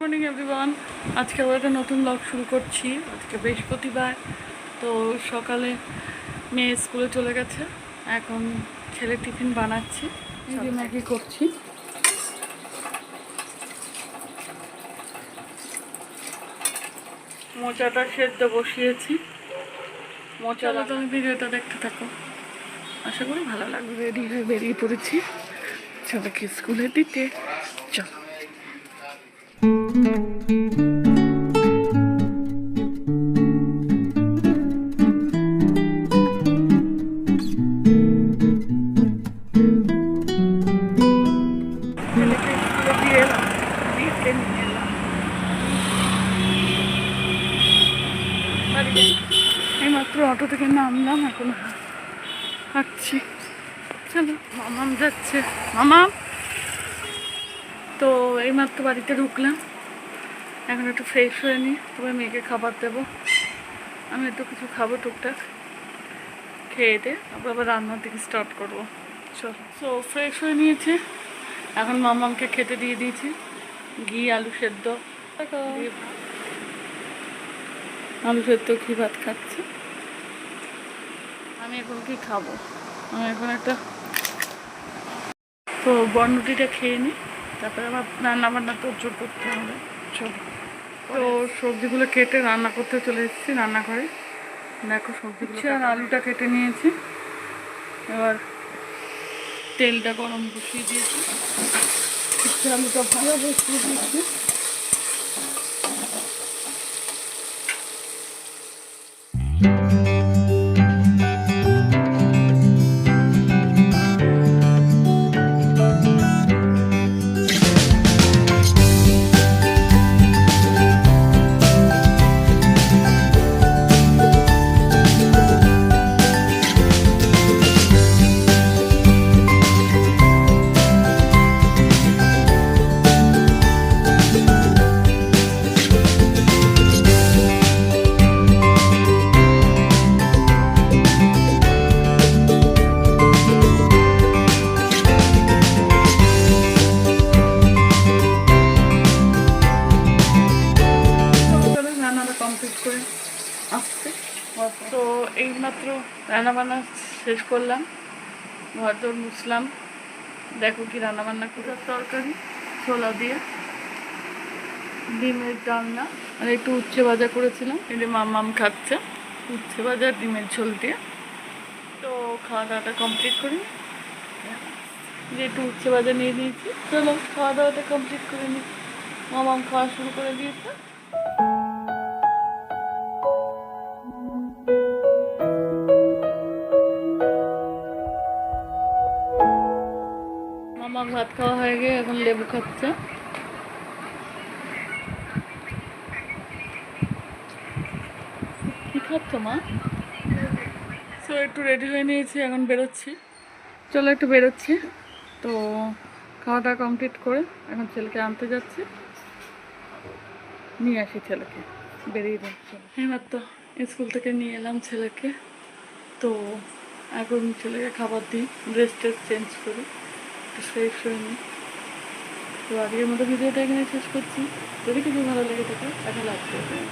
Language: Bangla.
মর্নিং এভরিওয়ান আজকে আবার একটা নতুন ব্লগ শুরু করছি। আজকে বৃহস্পতিবার তো সকালে মেয়ে স্কুলে চলে গেছে। এখন ছেলে টিফিন বানাচ্ছি। এই ম্যাগি করছি। মোচাটা সেদ্ধ বসিয়েছি। মোচাটা তুমি ভিডিওটা দেখতে থাকো। আশা করি ভালো লাগবে। রেডি হয়ে বেরিয়ে পড়েছি। ছেলেকে স্কুলে দিতে। চলো। এই মাত্র অটো থেকে নামলাম এখন হাঁটছি। চলো মামাম যাচ্ছে। মামাম? তো এইমাত্র বাড়িতে ঢুকলাম। এখন একটু ফ্রেশ হয়ে নিই তবে মেয়েকে খাবার দেবো। আমি একটু কিছু খাব টুকটাক। খেয়ে দিয়ে তারপর আবার রান্নার দিকে স্টার্ট করব। চল। সো ফ্রেশ হয়ে নিয়েছি। এখন মামামকে খেতে দিয়ে দিয়েছি। ঘি আলু সেদ্ধ। আলু সেদ্ধ ঘি ভাত খাচ্ছি? আমি এখন কি খাব? আমি এখন একটা তো বনরুটিটা খেয়ে নিই তারপরে আবার রান্না বান্না তো জোর করতে হবে। চলো তো সবজিগুলো কেটে রান্না করতে চলে এসেছি রান্না করে দেখো সবজি আর আলুটা কেটে নিয়েছি। এবার তেলটা গরম বসিয়ে দিয়েছি। আলুটা ভালো বসিয়ে দিয়েছি। চলো তো এইমাত্র রান্না বান্না শেষ করলাম ঘর দর মুছলাম। দেখো কি রান্না বান্না করে তরকারি, ছোলা দিয়ে। ডিমের ডালনা আর একটু উচ্ছে ভাজা করেছিলাম। এই যে মাম খাচ্ছে, উচ্ছে ভাজা, ডিমের ঝোল দিয়ে। তো খাওয়া দাওয়াটা কমপ্লিট করি। যে একটু উচ্ছে ভাজা নিয়ে নিয়েছি। চলো খাওয়া দাওয়াটা কমপ্লিট করে নিই। মামাম খাওয়া শুরু করে দিয়েছে। ভাত খাওয়া হয়ে গিয়ে এখন লেবু খাচ্ছে। কি খাচ্ছ মা? তো একটু রেডি হয়ে নিয়েছি এখন বেরোচ্ছি। চলো একটু বেরোচ্ছি। তো খাওয়াটা কমপ্লিট করে এখন ছেলেকে আনতে যাচ্ছি। নিয়ে আসি ছেলেকে। বেরিয়ে যাচ্ছি এবার তো স্কুল থেকে নিয়ে এলাম ছেলেকে। তো এখন ছেলেকে খাবার দিই ড্রেস ট্রেস চেঞ্জ করি। নিই তো আজকের মতো ভিডিওটা এখানে শেষ করছি। যদি কিছু ভালো লেগে থাকে, তাহলে লাইক করবেন